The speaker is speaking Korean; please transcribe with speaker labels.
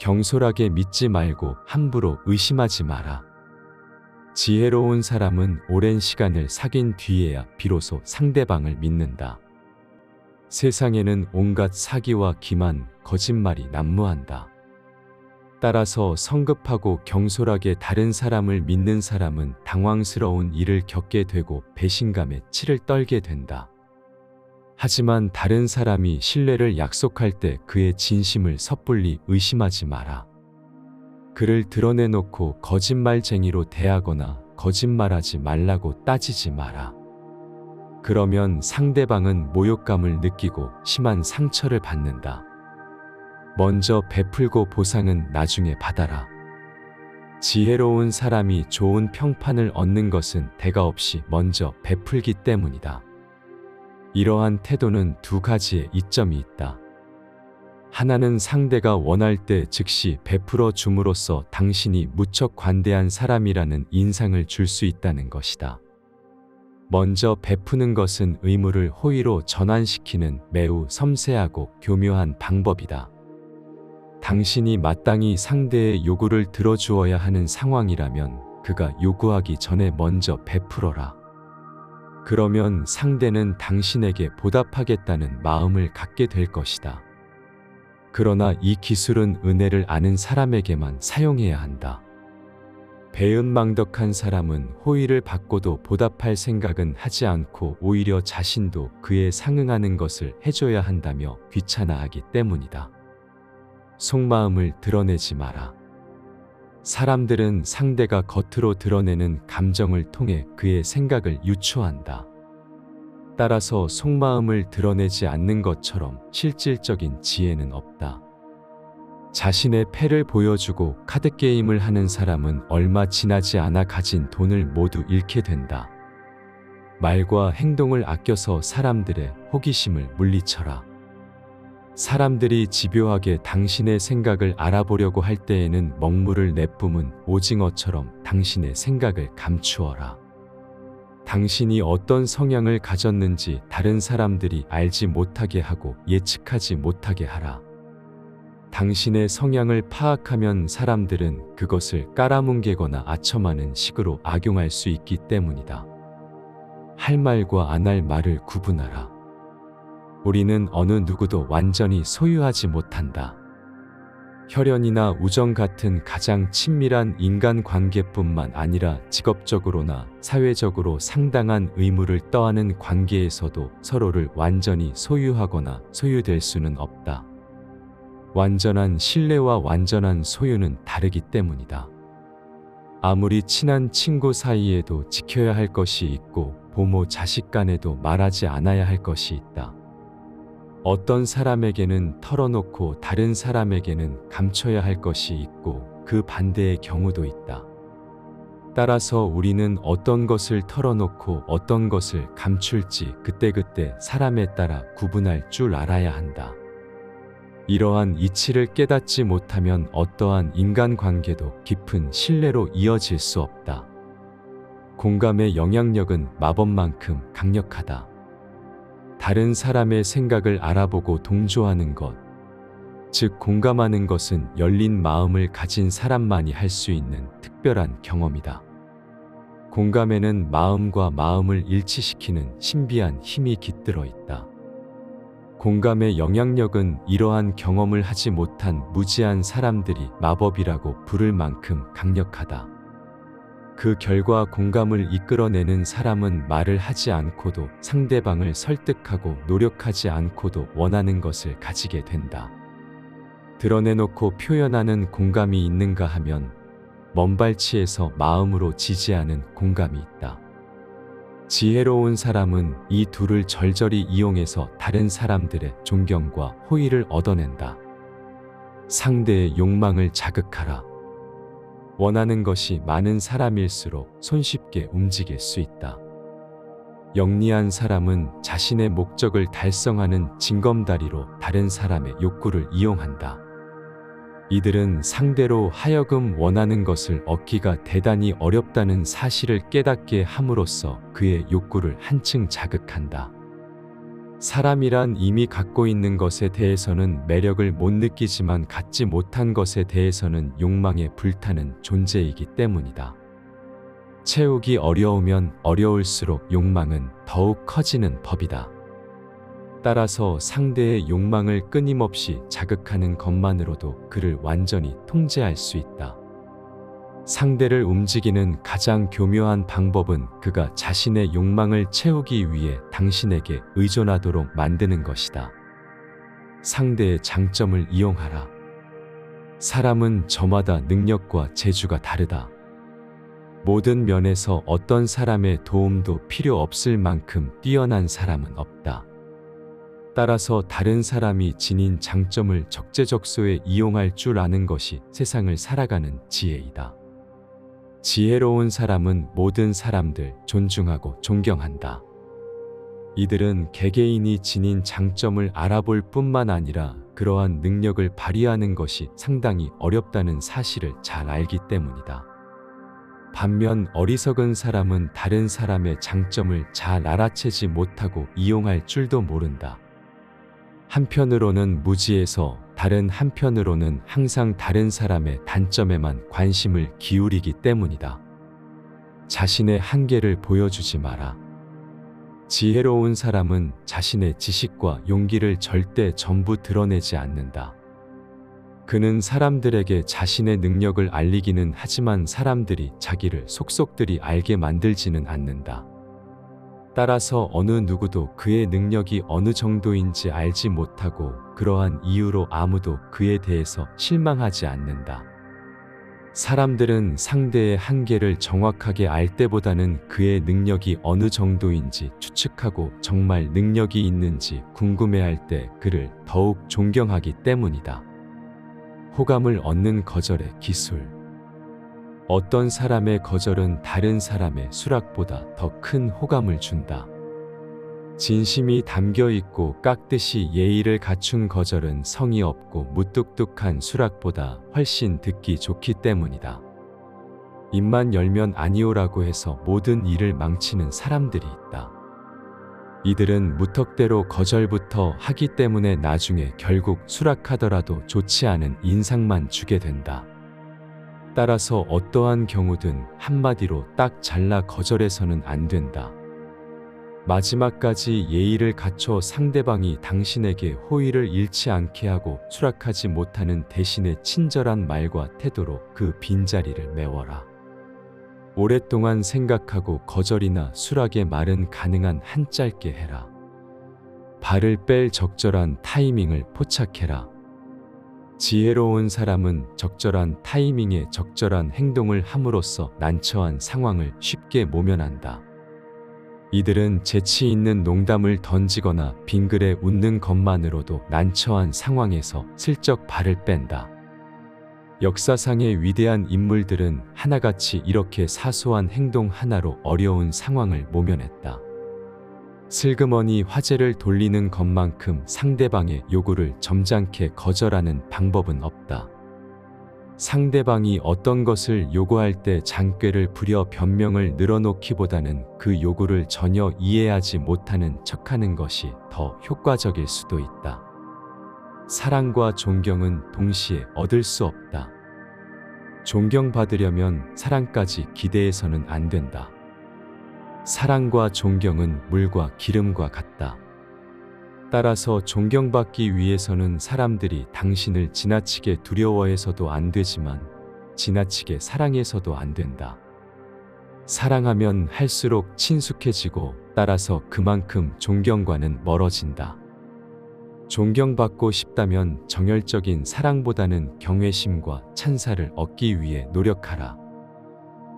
Speaker 1: 경솔하게 믿지 말고 함부로 의심하지 마라. 지혜로운 사람은 오랜 시간을 사귄 뒤에야 비로소 상대방을 믿는다. 세상에는 온갖 사기와 기만, 거짓말이 난무한다. 따라서 성급하고 경솔하게 다른 사람을 믿는 사람은 당황스러운 일을 겪게 되고 배신감에 치를 떨게 된다. 하지만 다른 사람이 신뢰를 약속할 때 그의 진심을 섣불리 의심하지 마라. 그를 드러내놓고 거짓말쟁이로 대하거나 거짓말하지 말라고 따지지 마라. 그러면 상대방은 모욕감을 느끼고 심한 상처를 받는다. 먼저 베풀고 보상은 나중에 받아라. 지혜로운 사람이 좋은 평판을 얻는 것은 대가 없이 먼저 베풀기 때문이다. 이러한 태도는 두 가지의 이점이 있다. 하나는 상대가 원할 때 즉시 베풀어 줌으로써 당신이 무척 관대한 사람이라는 인상을 줄 수 있다는 것이다. 먼저 베푸는 것은 의무를 호의로 전환시키는 매우 섬세하고 교묘한 방법이다. 당신이 마땅히 상대의 요구를 들어주어야 하는 상황이라면 그가 요구하기 전에 먼저 베풀어라. 그러면 상대는 당신에게 보답하겠다는 마음을 갖게 될 것이다. 그러나 이 기술은 은혜를 아는 사람에게만 사용해야 한다. 배은망덕한 사람은 호의를 받고도 보답할 생각은 하지 않고 오히려 자신도 그에 상응하는 것을 해줘야 한다며 귀찮아하기 때문이다. 속마음을 드러내지 마라. 사람들은 상대가 겉으로 드러내는 감정을 통해 그의 생각을 유추한다. 따라서 속마음을 드러내지 않는 것처럼 실질적인 지혜는 없다. 자신의 패를 보여주고 카드게임을 하는 사람은 얼마 지나지 않아 가진 돈을 모두 잃게 된다. 말과 행동을 아껴서 사람들의 호기심을 물리쳐라. 사람들이 집요하게 당신의 생각을 알아보려고 할 때에는 먹물을 내뿜은 오징어처럼 당신의 생각을 감추어라. 당신이 어떤 성향을 가졌는지 다른 사람들이 알지 못하게 하고 예측하지 못하게 하라. 당신의 성향을 파악하면 사람들은 그것을 깔아뭉개거나 아첨하는 식으로 악용할 수 있기 때문이다. 할 말과 안 할 말을 구분하라. 우리는 어느 누구도 완전히 소유하지 못한다. 혈연이나 우정 같은 가장 친밀한 인간 관계뿐만 아니라 직업적으로나 사회적으로 상당한 의무를 떠안은 관계에서도 서로를 완전히 소유하거나 소유될 수는 없다. 완전한 신뢰와 완전한 소유는 다르기 때문이다. 아무리 친한 친구 사이에도 지켜야 할 것이 있고 부모 자식 간에도 말하지 않아야 할 것이 있다. 어떤 사람에게는 털어놓고 다른 사람에게는 감춰야 할 것이 있고 그 반대의 경우도 있다. 따라서 우리는 어떤 것을 털어놓고 어떤 것을 감출지 그때그때 사람에 따라 구분할 줄 알아야 한다. 이러한 이치를 깨닫지 못하면 어떠한 인간관계도 깊은 신뢰로 이어질 수 없다. 공감의 영향력은 마법만큼 강력하다. 다른 사람의 생각을 알아보고 동조하는 것, 즉 공감하는 것은 열린 마음을 가진 사람만이 할 수 있는 특별한 경험이다. 공감에는 마음과 마음을 일치시키는 신비한 힘이 깃들어 있다. 공감의 영향력은 이러한 경험을 하지 못한 무지한 사람들이 마법이라고 부를 만큼 강력하다. 그 결과 공감을 이끌어내는 사람은 말을 하지 않고도 상대방을 설득하고 노력하지 않고도 원하는 것을 가지게 된다. 드러내놓고 표현하는 공감이 있는가 하면 먼발치에서 마음으로 지지하는 공감이 있다. 지혜로운 사람은 이 둘을 절절히 이용해서 다른 사람들의 존경과 호의를 얻어낸다. 상대의 욕망을 자극하라. 원하는 것이 많은 사람일수록 손쉽게 움직일 수 있다. 영리한 사람은 자신의 목적을 달성하는 징검다리로 다른 사람의 욕구를 이용한다. 이들은 상대로 하여금 원하는 것을 얻기가 대단히 어렵다는 사실을 깨닫게 함으로써 그의 욕구를 한층 자극한다. 사람이란 이미 갖고 있는 것에 대해서는 매력을 못 느끼지만 갖지 못한 것에 대해서는 욕망에 불타는 존재이기 때문이다. 채우기 어려우면 어려울수록 욕망은 더욱 커지는 법이다. 따라서 상대의 욕망을 끊임없이 자극하는 것만으로도 그를 완전히 통제할 수 있다. 상대를 움직이는 가장 교묘한 방법은 그가 자신의 욕망을 채우기 위해 당신에게 의존하도록 만드는 것이다. 상대의 장점을 이용하라. 사람은 저마다 능력과 재주가 다르다. 모든 면에서 어떤 사람의 도움도 필요 없을 만큼 뛰어난 사람은 없다. 따라서 다른 사람이 지닌 장점을 적재적소에 이용할 줄 아는 것이 세상을 살아가는 지혜이다. 지혜로운 사람은 모든 사람들 존중하고 존경한다. 이들은 개개인이 지닌 장점을 알아볼 뿐만 아니라 그러한 능력을 발휘하는 것이 상당히 어렵다는 사실을 잘 알기 때문이다. 반면 어리석은 사람은 다른 사람의 장점을 잘 알아채지 못하고 이용할 줄도 모른다. 한편으로는 무지해서 다른 한편으로는 항상 다른 사람의 단점에만 관심을 기울이기 때문이다. 자신의 한계를 보여주지 마라. 지혜로운 사람은 자신의 지식과 용기를 절대 전부 드러내지 않는다. 그는 사람들에게 자신의 능력을 알리기는 하지만 사람들이 자기를 속속들이 알게 만들지는 않는다. 따라서 어느 누구도 그의 능력이 어느 정도인지 알지 못하고 그러한 이유로 아무도 그에 대해서 실망하지 않는다. 사람들은 상대의 한계를 정확하게 알 때보다는 그의 능력이 어느 정도인지 추측하고 정말 능력이 있는지 궁금해할 때 그를 더욱 존경하기 때문이다. 호감을 얻는 거절의 기술. 어떤 사람의 거절은 다른 사람의 수락보다 더 큰 호감을 준다. 진심이 담겨 있고 깍듯이 예의를 갖춘 거절은 성의 없고 무뚝뚝한 수락보다 훨씬 듣기 좋기 때문이다. 입만 열면 아니오라고 해서 모든 일을 망치는 사람들이 있다. 이들은 무턱대로 거절부터 하기 때문에 나중에 결국 수락하더라도 좋지 않은 인상만 주게 된다. 따라서 어떠한 경우든 한마디로 딱 잘라 거절해서는 안 된다. 마지막까지 예의를 갖춰 상대방이 당신에게 호의를 잃지 않게 하고 수락하지 못하는 대신에 친절한 말과 태도로 그 빈자리를 메워라. 오랫동안 생각하고 거절이나 수락의 말은 가능한 한 짧게 해라. 발을 뺄 적절한 타이밍을 포착해라. 지혜로운 사람은 적절한 타이밍에 적절한 행동을 함으로써 난처한 상황을 쉽게 모면한다. 이들은 재치 있는 농담을 던지거나 빙글에 웃는 것만으로도 난처한 상황에서 슬쩍 발을 뺀다. 역사상의 위대한 인물들은 하나같이 이렇게 사소한 행동 하나로 어려운 상황을 모면했다. 슬그머니 화제를 돌리는 것만큼 상대방의 요구를 점잖게 거절하는 방법은 없다. 상대방이 어떤 것을 요구할 때 장꾀를 부려 변명을 늘어놓기보다는 그 요구를 전혀 이해하지 못하는 척하는 것이 더 효과적일 수도 있다. 사랑과 존경은 동시에 얻을 수 없다. 존경받으려면 사랑까지 기대해서는 안 된다. 사랑과 존경은 물과 기름과 같다. 따라서 존경받기 위해서는 사람들이 당신을 지나치게 두려워해서도 안 되지만 지나치게 사랑해서도 안 된다. 사랑하면 할수록 친숙해지고 따라서 그만큼 존경과는 멀어진다. 존경받고 싶다면 정열적인 사랑보다는 경외심과 찬사를 얻기 위해 노력하라.